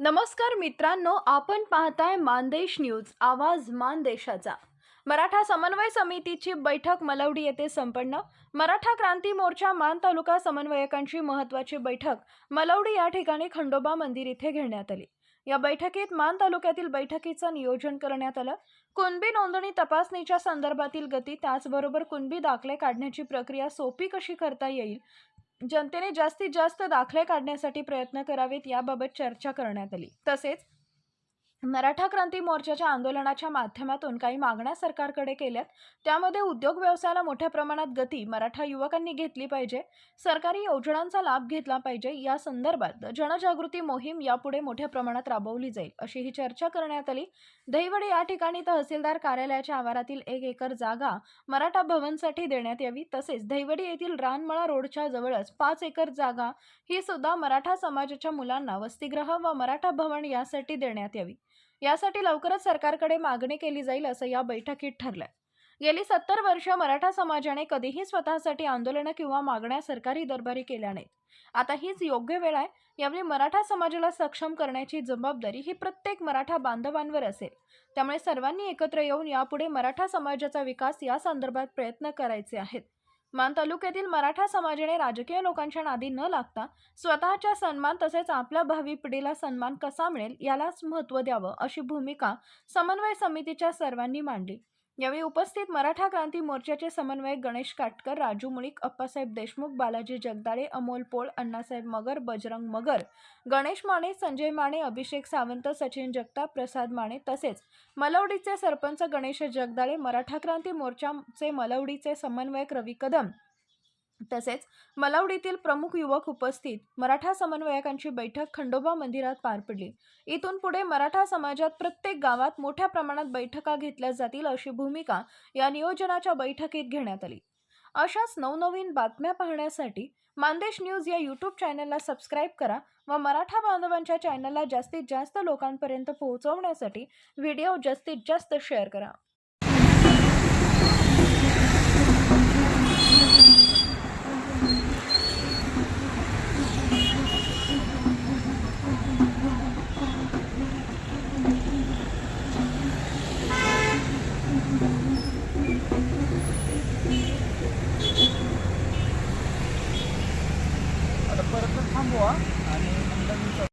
नमस्कार मित्रांनो आपण पाहताय मानदेश न्यूज आवाज मानदेशाचा. मराठा समन्वय समितीची बैठक मलवडी येथे संपन्न. मराठा क्रांती मोर्चा मान तालुका समन्वयकांची महत्त्वाची बैठक मलवडी या ठिकाणी खंडोबा मंदिर इथे घेण्यात आली. या बैठकीत मान तालुक्यातील बैठकीचं नियोजन करण्यात आलं. कुणबी नोंदणी तपासणीच्या संदर्भातील गती त्याचबरोबर कुणबी दाखले काढण्याची प्रक्रिया सोपी कशी करता येईल जनतेने जास्तीत जास्त दाखले काढण्यासाठी प्रयत्न करावेत याबाबत चर्चा करण्यात आली. तसेच मराठा क्रांती मोर्चाच्या आंदोलनाच्या माध्यमातून काही मागण्या सरकारकडे केल्यात. त्यामध्ये उद्योग व्यवसायाला मोठ्या प्रमाणात गती मराठा युवकांनी घेतली पाहिजे. सरकारी योजनांचा लाभ घेतला पाहिजे. या संदर्भात जनजागृती मोहीम यापुढे मोठ्या प्रमाणात राबवली जाईल अशी ही चर्चा करण्यात आली. दहिवडे या ठिकाणी तहसीलदार कार्यालयाच्या आवारातील एक एकर जागा मराठा भवनसाठी देण्यात यावी. तसेच दहिवडी येथील रानमळा रोडच्या जवळच पाच एकर जागा ही सुद्धा मराठा समाजाच्या मुलांना वसतिगृह व मराठा भवन यासाठी देण्यात यावी. यासाठी लवकरच सरकारकडे मागणी केली जाईल असं या बैठकीत ठरलंय. गेली सत्तर वर्ष मराठा समाजाने कधीही स्वतःसाठी आंदोलनं किंवा मागण्या सरकारी दरबारी केल्या नाहीत. आता हीच योग्य वेळ आहे यावेळी मराठा समाजाला सक्षम करण्याची जबाबदारी ही प्रत्येक मराठा बांधवांवर असेल. त्यामुळे सर्वांनी एकत्र येऊन यापुढे मराठा समाजाचा विकास या संदर्भात प्रयत्न करायचे आहेत. मान तालुक्यातील मराठा समाजाने राजकीय लोकांच्या नादी न लागता स्वतःच्या सन्मान तसेच आपल्या भावी पिढीला सन्मान कसा मिळेल यालाच महत्त्व द्यावं अशी भूमिका समन्वय समितीच्या सर्वांनी मांडली. यावेळी उपस्थित मराठा क्रांती मोर्चाचे समन्वयक गणेश काटकर राजू मुळीक अप्पासाहेब देशमुख बालाजी जगदाळे अमोल पोळ अण्णासाहेब मगर बजरंग मगर गणेश माने संजय माने अभिषेक सावंत सचिन जगताप प्रसाद माने तसेच मलवडीचे सरपंच गणेश जगदाळे मराठा क्रांती मोर्चाचे मलवडीचे समन्वयक रवी कदम तसेच मलावडीतील प्रमुख युवक उपस्थित मराठा समन्वयकांची बैठक खंडोबा मंदिरात पार पडली. इथून पुढे मराठा समाजात प्रत्येक गावात मोठ्या प्रमाणात बैठका घेतल्या जातील अशी भूमिका या नियोजनाच्या बैठकीत घेण्यात आली. अशाच नवनवीन बातम्या पाहण्यासाठी मानदेश न्यूज या यूट्यूब चॅनलला सबस्क्राईब करा व मराठा बांधवांच्या चॅनलला जास्तीत जास्त लोकांपर्यंत पोहोचवण्यासाठी व्हिडिओ जास्तीत जास्त शेअर करा. 한보아? 아니.